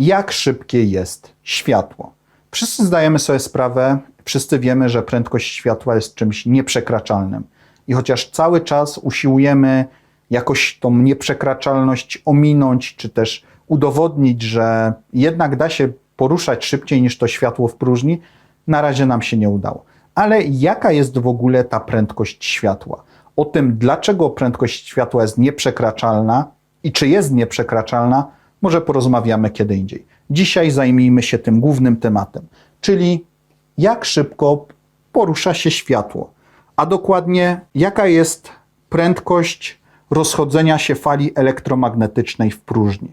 jak szybkie jest światło. Wszyscy zdajemy sobie sprawę, wszyscy wiemy, że prędkość światła jest czymś nieprzekraczalnym. I chociaż cały czas usiłujemy jakoś tą nieprzekraczalność ominąć, czy też udowodnić, że jednak da się poruszać szybciej niż to światło w próżni, na razie nam się nie udało. Ale jaka jest w ogóle ta prędkość światła? O tym, dlaczego prędkość światła jest nieprzekraczalna i czy jest nieprzekraczalna, może porozmawiamy kiedy indziej. Dzisiaj zajmijmy się tym głównym tematem, czyli jak szybko porusza się światło, a dokładnie jaka jest prędkość rozchodzenia się fali elektromagnetycznej w próżni.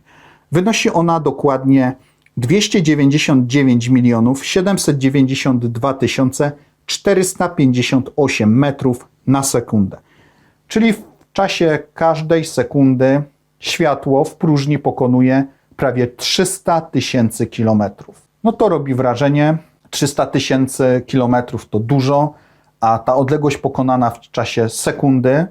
Wynosi ona dokładnie 299 milionów 792 tysiące 458 metrów na sekundę. Czyli w czasie każdej sekundy światło w próżni pokonuje prawie 300 tysięcy kilometrów. No to robi wrażenie. 300 tysięcy kilometrów to dużo, a ta odległość pokonana w czasie sekundy,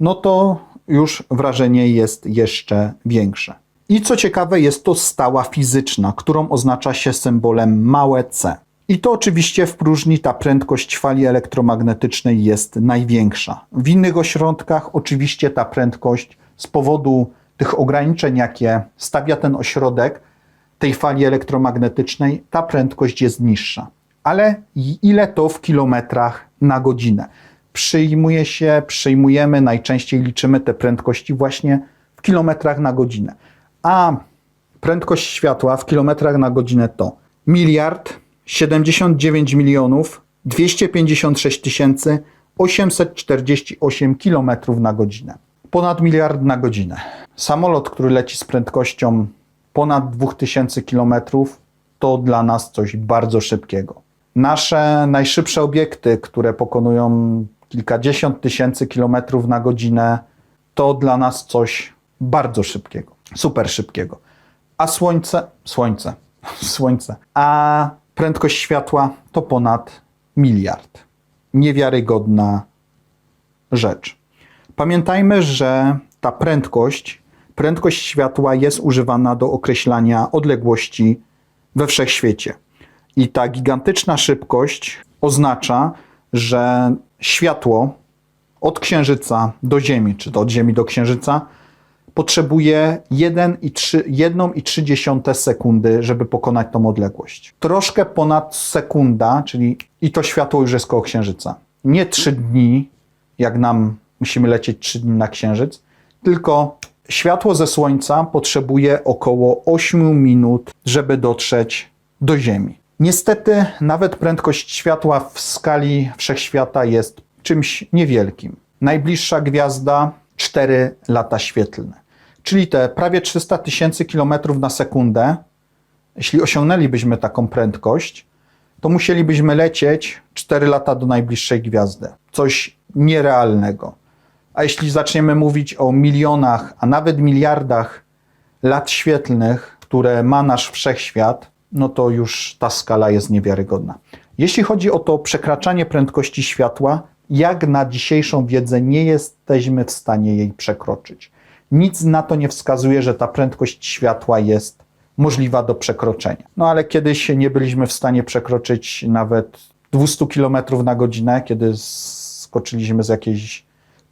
no to już wrażenie jest jeszcze większe. I co ciekawe, jest to stała fizyczna, którą oznacza się symbolem małe c. I to oczywiście w próżni ta prędkość fali elektromagnetycznej jest największa. W innych ośrodkach oczywiście ta prędkość z powodu tych ograniczeń, jakie stawia ten ośrodek tej fali elektromagnetycznej, ta prędkość jest niższa. Ale ile to w kilometrach na godzinę? Przyjmuje się, przyjmujemy, najczęściej liczymy te prędkości właśnie w kilometrach na godzinę. A prędkość światła w kilometrach na godzinę to miliard 79 milionów 256 tysięcy 848 km na godzinę. Ponad miliard na godzinę. Samolot, który leci z prędkością ponad 2000 km, to dla nas coś bardzo szybkiego. Nasze najszybsze obiekty, które pokonują kilkadziesiąt tysięcy kilometrów na godzinę, to dla nas coś bardzo szybkiego, super szybkiego. A słońce, słońce, słońce, a prędkość światła to ponad miliard. Niewiarygodna rzecz. Pamiętajmy, że ta prędkość, prędkość światła jest używana do określania odległości we wszechświecie. I ta gigantyczna szybkość oznacza, że światło od Księżyca do Ziemi, czy to od Ziemi do Księżyca, potrzebuje 1,3 sekundy, żeby pokonać tą odległość. Troszkę ponad sekunda, czyli i to światło już jest koło Księżyca. Nie 3 dni, jak nam musimy lecieć 3 dni na Księżyc, tylko światło ze Słońca potrzebuje około 8 minut, żeby dotrzeć do Ziemi. Niestety, nawet prędkość światła w skali wszechświata jest czymś niewielkim. Najbliższa gwiazda 4 lata świetlne. Czyli te prawie 300 tysięcy kilometrów na sekundę, jeśli osiągnęlibyśmy taką prędkość, to musielibyśmy lecieć 4 lata do najbliższej gwiazdy. Coś nierealnego. A jeśli zaczniemy mówić o milionach, a nawet miliardach lat świetlnych, które ma nasz wszechświat, no to już ta skala jest niewiarygodna. Jeśli chodzi o to przekraczanie prędkości światła, jak na dzisiejszą wiedzę nie jesteśmy w stanie jej przekroczyć. Nic na to nie wskazuje, że ta prędkość światła jest możliwa do przekroczenia. No ale kiedyś nie byliśmy w stanie przekroczyć nawet 200 km na godzinę, kiedy skoczyliśmy z jakiejś,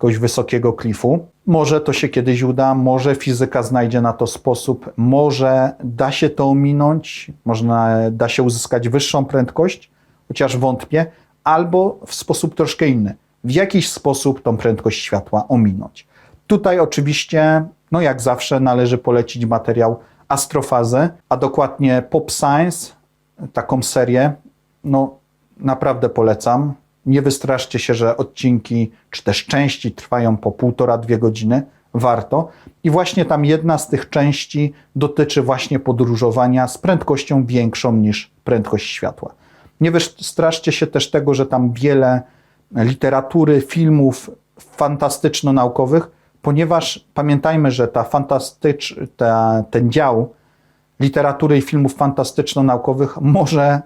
jakiegoś wysokiego klifu. Może to się kiedyś uda, może fizyka znajdzie na to sposób, może da się to ominąć, można, da się uzyskać wyższą prędkość, chociaż wątpię, albo w sposób troszkę inny. W jakiś sposób tą prędkość światła ominąć. Tutaj oczywiście, no jak zawsze, należy polecić materiał Astrofazy, a dokładnie Pop Science, taką serię, no naprawdę polecam. Nie wystraszcie się, że odcinki czy też części trwają po półtora, dwie godziny. Warto. I właśnie tam jedna z tych części dotyczy właśnie podróżowania z prędkością większą niż prędkość światła. Nie wystraszcie się też tego, że tam wiele literatury, filmów fantastyczno-naukowych ponieważ pamiętajmy, że ta fantastycz, ta, ten dział literatury i filmów fantastyczno-naukowych może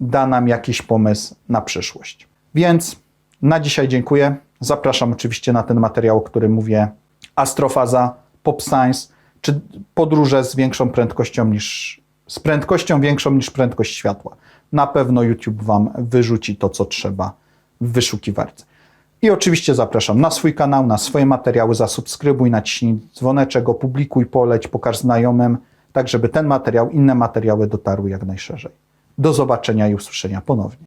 da nam jakiś pomysł na przyszłość. Więc na dzisiaj dziękuję. Zapraszam oczywiście na ten materiał, o którym mówię, astrofaza, pop science, czy podróże z większą prędkością niż z prędkością większą niż prędkość światła. Na pewno YouTube Wam wyrzuci to, co trzeba w wyszukiwarce. I oczywiście zapraszam na swój kanał, na swoje materiały, zasubskrybuj, naciśnij dzwoneczek, opublikuj, poleć, pokaż znajomym, tak żeby ten materiał, inne materiały dotarły jak najszerzej. Do zobaczenia i usłyszenia ponownie.